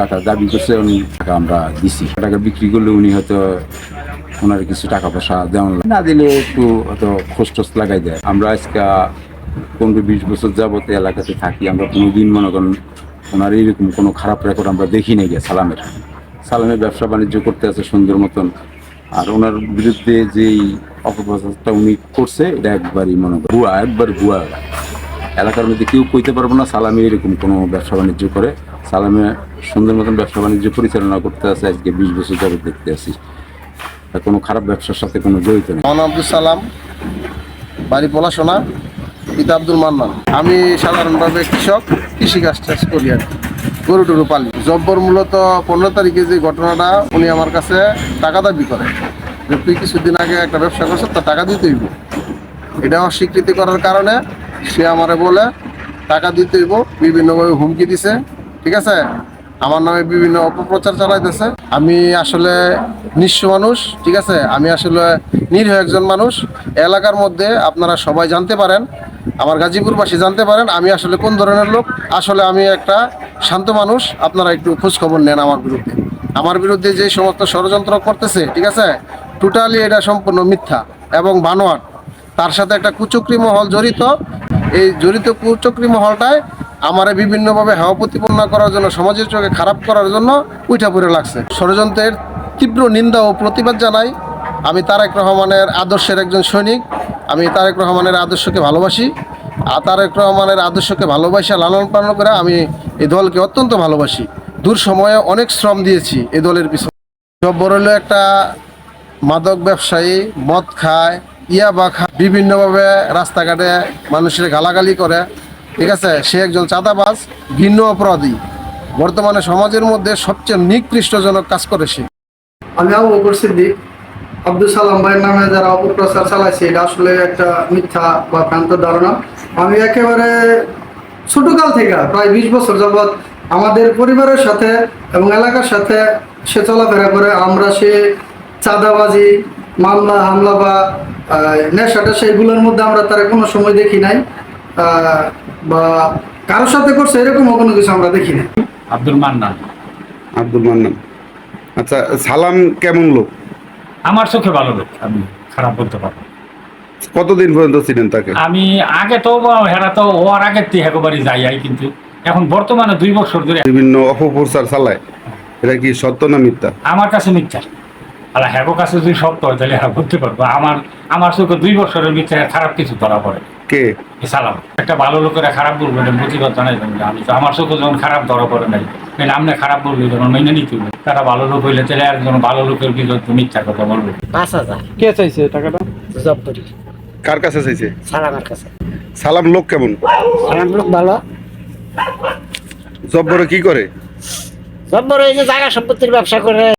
টাকা দাবি করছে উনি টাকা আমরা দিছি। টাকা বিক্রি করলে উনি হয়তো ওনার কিছু টাকা পয়সা দেওয়ান। না দিলে একটু হয়তো খোঁজ টোস লাগাই দেয়। আমরা আজকে পনেরো বিশ বছর যাবত এলাকাতে থাকি। আমরা কোনো দিন মনে করেন ওনার এইরকম কোনো খারাপ রেকর্ড আমরা দেখি নাই গিয়ে সালামের। সালামের ব্যবসা বাণিজ্য করতে আছে সুন্দর মতন। আর ওনার বিরুদ্ধে যেই অপপ্রচারটা উনি করছে, এটা একবারই মনে করেন ভুয়া, একবার ভুয়া। এলাকার মধ্যে কেউ কইতে পারব না সালামে এরকম কোনো ব্যবসা বাণিজ্য করে। সালামে সুন্দর মতন ব্যবসা বাণিজ্য পরিচালনা করতে আছে, আজকে বিশ বছর যাবত দেখতে আসি কোনো খারাপ ব্যবসার সাথে কোনো জড়িত নেই। মোহাম্মদ আব্দুল সালাম, বাড়ি পড়াশোনা পিতা আব্দুল মান্নান। আমি সাধারণভাবে কৃষক কৃষি কাজ টাজ করি আর গরু টরু পালি। জব্বর মূলত পনেরো তারিখে যে ঘটনাটা, উনি আমার কাছে টাকা দাবি করে যে, তুই কিছুদিন আগে একটা ব্যবসা করছ তার টাকা দিতে হইব। এটা অস্বীকৃতি করার কারণে সে আমারে বলে, টাকা দিতে হইব। বিভিন্নভাবে হুমকি দিছে। ঠিক আছে? আমার নামে বিভিন্ন অপপ্রচার চালাইতেছে। আমি আসলে নিঃস্ব মানুষ, ঠিক আছে? আমি আসলে নিরীহ একজন মানুষ। এলাকার মধ্যে আপনারা সবাই জানতে পারেন, আমার গাজীপুরবাসী জানতে পারেন, আমি আসলে কোন ধরনের লোক। আসলে আমি একটা শান্ত মানুষ, আপনারা একটু খোঁজখবর নেন আমার বিরুদ্ধে। আমার বিরুদ্ধে যে সমস্ত ষড়যন্ত্র করতেছে, ঠিক আছে? টোটালি এটা সম্পূর্ণ মিথ্যা এবং বানোয়াট। তার সাথে একটা কুচক্রি মহল জড়িত এই জড়িত কুচক্রি মহলটায় আমারে বিভিন্নভাবে হাওয়া প্রতিপন্ন করার জন্য, সমাজের চোখে খারাপ করার জন্য উঠা পড়ে লাগছে। ষড়যন্ত্রের তীব্র নিন্দা ও প্রতিবাদ জানাই আমি তারেক রহমানের আদর্শের একজন সৈনিক। আমি তারেক রহমানের আদর্শকে ভালোবাসি। আর তারেক রহমানের আদর্শকে ভালোবাসা লালন পালন করে আমি এই দলকে অত্যন্ত ভালোবাসি। দূর সময়ে অনেক শ্রম দিয়েছি এই দলের পিছনে। জব্বর হলো একটা মাদক ব্যবসায়ী, মদ খায় ইয়াবা বা বিভিন্নভাবে রাস্তাঘাটে মানুষের গালাগালি করে, ঠিক আছে? সে একজন চাঁদাবাজ ভিন্ন অপরাধী। বর্তমানে সমাজের মধ্যে সবচেয়ে নিকৃষ্টজনক কাজ করে সে। আমি আবু বকর সিদ্দিক। আব্দুল সালাম ভাইয়ের নামে যারা অপপ্রচার চালাইছে, এটা আসলে একটা মিথ্যা বা ভ্রান্ত ধারণা। আমি একেবারে ছোটকাল থেকে, প্রায় বিশ বছর যাবৎ আমাদের পরিবারের সাথে এবং এলাকার সাথে সে চলাফেরা করে। আমরা সে চাঁদাবাজি মামলা হামলা বা নেশা টেশা এগুলোর মধ্যে আমরা তারা কোনো সময় দেখি নাই বা কারোর সাথে করছে এরকমও কোনো কিছু আমরা দেখি নাই। আব্দুল মান্নান। আব্দুল মান্নান। আচ্ছা সালাম কেমন লোক? আমার চোখে ভালো লোক আমি খারাপ বলতে পারব কতদিন পর্যন্ত ছিলেন তাকে? আমি আগে তো হেরা তো ওর আগে থেকে একবারই যাই আই কিন্তু এখন বর্তমানে দুই বছর ধরে বিভিন্ন অপপ্রচার চালায়। এটা কি সত্য না মিথ্যা? আমার কাছে মিথ্যা। আর হ্যাগো কাছে যদি সত্য হয় তাহলে হ্যাঁ বলতে পারব। আমার আমার চোখে দুই বছরের মিথ্যা খারাপ কিছু ধরা পড়ে। কে? সালাম। একটা ভালো লোকেরা খারাপ বলব এটা জানাই যাবে আমি তো আমার চোখে যখন খারাপ ধরা পড়ে নাই তাহলে আপনি খারাপ বলবি যখন মেনে নিতে হবে। তারা ভালো লোক হইলে তাহলে একজন ভালো লোকের বিরুদ্ধে মিথ্যা কথা বলবে। পাঁচ হাজার। কে চাইছে টাকাটা? জব্বরি কার। কাছে চাইছে? সালামের কাছে। সালাম লোক কেমন? সালাম লোক ভালো। জব্বরে কি করে? জব্বর এই যে জায়গা সম্পত্তির ব্যবসা করে।